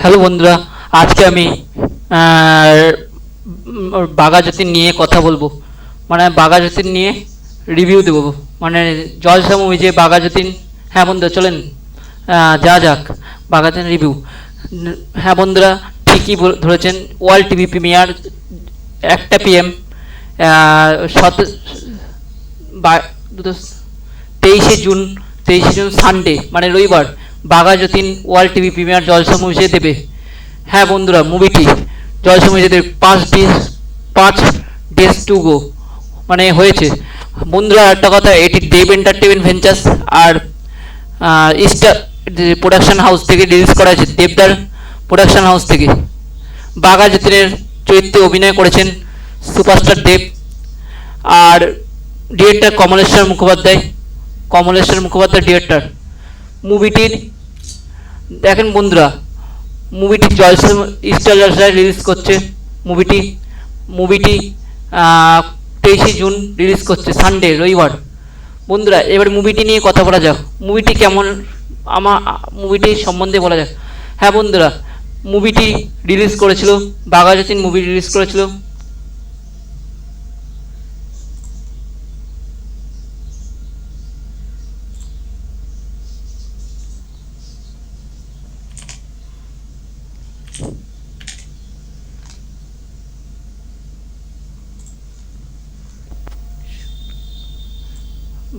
Hello বন্ধুরা, আজকে আমি বাঘাযতীন নিয়ে কথা বলব। মানে বাঘাযতীন নিয়ে রিভিউ দেবো। মানে জলসা মুভি যে বাঘাযতীন হ্যাঁ বন্ধুরা চলেন যা যাক, বাঘাযতীন রিভিউ হ্যাঁ বন্ধুরা, ঠিকই ধরেছেন, ওয়ার্ল্ড টিভি প্রিমিয়ার একটা পিএম সত তেইশে জুন তেইশে জুন সানডে মানে রবিবার। Baghajatin World TV premiere Jalsha মুভিজে দেবে। হ্যাঁ বন্ধুরা, মুভিটি জলসা মুভিজে দেবে। পাঁচ ডেজ পাঁচ ডেজ টু গো মানে হয়েছে। বন্ধুরা একটা কথা, এটি দেব এন্টারটেনমেন্ট ভেঞ্চার্স আর স্টার প্রোডাকশন হাউস থেকে রিলিজ করা হয়েছে, দেবদার প্রোডাকশন হাউস থেকে। বাঘা যতীনের চরিত্রে অভিনয় করেছেন সুপারস্টার দেব আর ডিরেক্টর কমলেশ্বর মুখোপাধ্যায়। কমলেশ্বর মুখোপাধ্যায় ডিরেক্টর মুভিটির দেখেন বন্ধুরা মুভিটি জলসা স্টার জলসায় রিলিজ করছে মুভিটি মুভিটি তেইশে জুন রিলিজ করছে সানডে রবিবার। বন্ধুরা, এবার মুভিটি নিয়ে কথা বলা যাক। মুভিটি কেমন আমার মুভিটি সম্বন্ধে বলা যাক। হ্যাঁ বন্ধুরা মুভিটি রিলিজ করেছিল বাঘাযতীন মুভি রিলিজ করেছিল।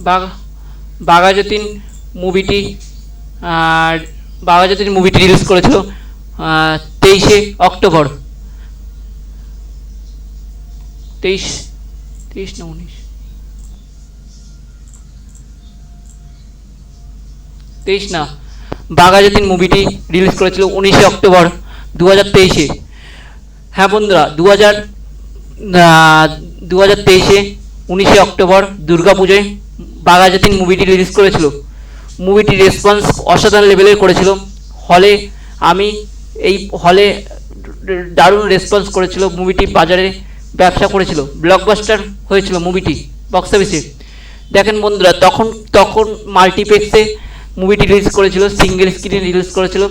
বাঘা, বাঘাযতীন মুভিটি আর বাঘাযতীন মুভিটি রিলিজ করেছিল তেইশে অক্টোবর। তেইশ তেইশ না উনিশ? তেইশ না, বাঘাযতীন মুভিটি রিলিজ করেছিল উনিশে অক্টোবর দু হাজার তেইশে। হ্যাঁ বন্ধুরা দু হাজার দু হাজার তেইশে উনিশে অক্টোবর দুর্গাপুজোয় বাঘাযতীন মুভিটি রিলিজ করেছিল। মুভিটির রেসপন্স অসাধারণ লেভেলের করেছিল। হলে আমি এই হলে দারুণ রেসপন্স করেছিল। মুভিটি বাজারে ব্যবসা করেছিল। ব্লকবাস্টার হয়েছিল মুভিটি বক্স অফিসে দেখেন বন্ধুরা, তখন তখন মাল্টিপ্লেক্সে মুভিটি রিলিজ করেছিল সিঙ্গেল স্ক্রিনে রিলিজ করেছিল।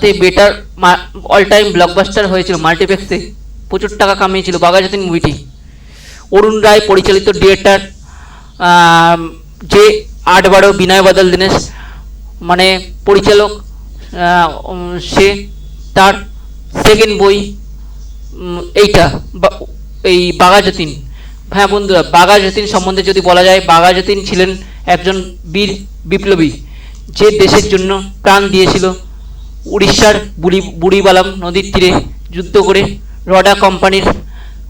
থেকে বেটার অল টাইম ব্লকবাস্টার হয়েছিল মাল্টিপ্লেক্সে প্রচুর টাকা কামিয়েছিল বাঘাযতীন মুভিটি অরুণ রায় পরিচালিত ডিরেক্টর যে আট বারো বিনয় বাদল দীনেশ মানে পরিচালক সে তার সেকেন্ড বই এইটা এই বাঘাযতীন। হ্যাঁ বন্ধুরা, বাঘাযতীন সম্বন্ধে যদি বলা যায়, বাঘাযতীন ছিলেন একজন বীর বিপ্লবী, যে দেশের জন্য প্রাণ দিয়েছিল। উড়িষ্যার বুড়ি, বুড়িবালাম নদীর তীরে যুদ্ধ করে রডা কোম্পানির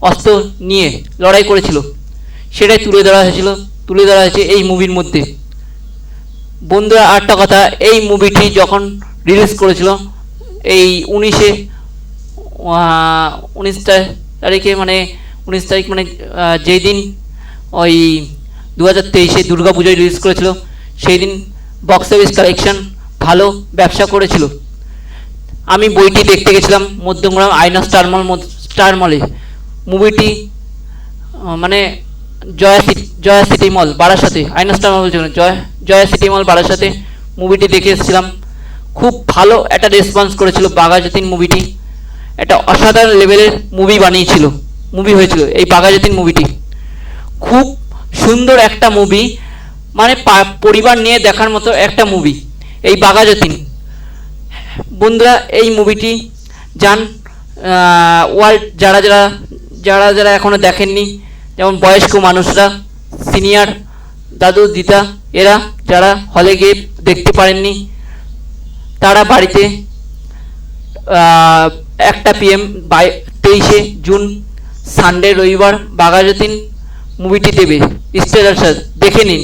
অস্ত্র নিয়ে লড়াই করেছিল। সেটাই তুলে ধরা হয়েছিল তুলে ধরা হয়েছে এই মুভির মধ্যে। বন্ধুরা আরেকটা কথা, এই মুভিটি যখন রিলিজ করেছিল, এই উনিশে উনিশ তারিখে মানে উনিশ তারিখ মানে যেই দিন ওই দু হাজার তেইশে দুর্গা পুজোয় রিলিজ করেছিল, সেই দিন বক্স অফিস কালেকশন ভালো ব্যবসা করেছিল। আমি বইটি দেখতে গেছিলাম মধ্যমগ্রাম আইনা স্টার মল স্টার মলে। মুভিটি মানে Jaya city Jaya city mall, বারাসাতে। আইনা star mall Jaya Jaya city mall, বারাসাতে। মুভিটি দেখে এসেছিলাম। খুব ভালো একটা রেসপন্স করেছিল বাঘাযতীন মুভিটি। একটা অসাধারণ লেভেলের মুভি বানিয়েছিল। মুভি হয়েছিল এই বাঘাযতীন মুভিটি। খুব সুন্দর একটা মুভি মানে পরিবার নিয়ে দেখার মতো একটা মুভি এই বাঘাযতীন। বন্ধুরা, এই মুভিটি যান ওয়ার্ল্ড, যারা যারা যারা যারা এখনও দেখেননি যেমন বয়স্ক মানুষরা সিনিয়র দাদু, দিদা, এরা যারা হলে গিয়ে দেখতে পারেননি, তারা বাড়িতে একটা পিএম বাই, তেইশে জুন সানডে রবিবার, বাঘাযতীন মুভিটি দেবে। স্যার দেখে নিন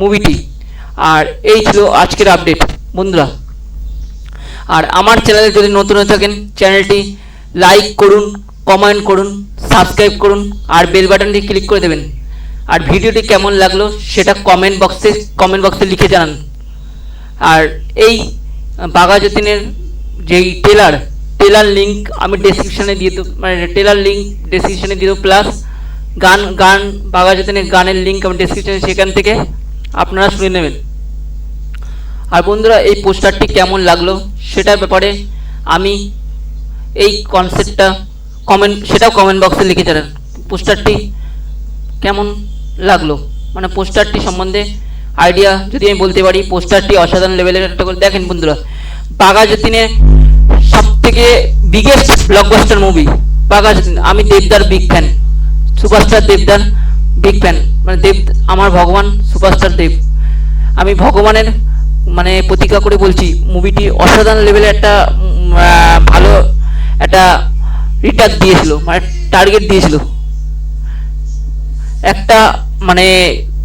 মুভিটি আর এই ছিল আজকের আপডেট বন্ধুরা। আর আমার চ্যানেলে যদি নতুন হয়ে থাকেন চ্যানেলটি লাইক করুন কমেন্ট করুন। সাবস্ক্রাইব করুন আর বেল বাটনটি ক্লিক করে দেবেন। আর ভিডিওটি কেমন লাগল সেটা কমেন্ট বক্সে কমেন্ট বক্সে লিখে জানান। আর এই বাঘাযতীনের যেই টেলার টেলার লিঙ্ক আমি ডেসক্রিপশানে দিয়ে দেবো মানে টেলার লিঙ্ক ডেসক্রিপশানে দিয়ে দেবো। প্লাস গান গান, বাঘাযতীনের গানের লিঙ্ক আমি ডেসক্রিপশানে সেখান থেকে আপনারা শুনে নেবেন। আর বন্ধুরা, এই পোস্টারটি কেমন লাগল সেটার ব্যাপারে আমি এই কনসেপ্টটা কমেন্ট সেটাও কমেন্ট বক্সে লিখে জানান পোস্টারটি কেমন লাগল? মানে পোস্টারটি সম্বন্ধে আইডিয়া যদি আমি বলতে পারি, পোস্টারটি অসাধারণ লেভেলের একটা করে দেখেন বন্ধুরা বাঘা যতীনের সব থেকে biggest blockbuster movie Bagha Jatin আমি দেবদার বিগ ফ্যান সুপারস্টার দেবদার বিগ ফ্যান মানে দেব, আমার ভগবান সুপারস্টার দেব। আমি ভগবানের মানে প্রতিজ্ঞা করে বলছি মুভিটি অসাধারণ লেভেলের একটা ভালো একটা রিটার্ন দিয়েছিল মানে টার্গেট দিয়েছিল। একটা মানে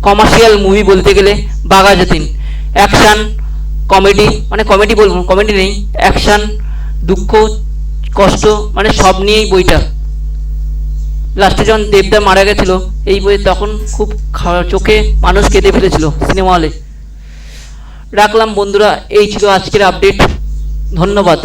কমার্শিয়াল মুভি বলতে গেলে বাঘা যতীন অ্যাকশান কমেডি মানে কমেডি বলব কমেডি নেই অ্যাকশান দুঃখ, কষ্ট মানে সব নিয়েই বইটা। লাস্টে যখন দেবদা মারা গেছিল, এই বই তখন খুব চোখে মানুষ কেঁদে ফেলেছিল সিনেমা হলে রাখলাম বন্ধুরা, এই ছিল আজকের আপডেট ধন্যবাদ।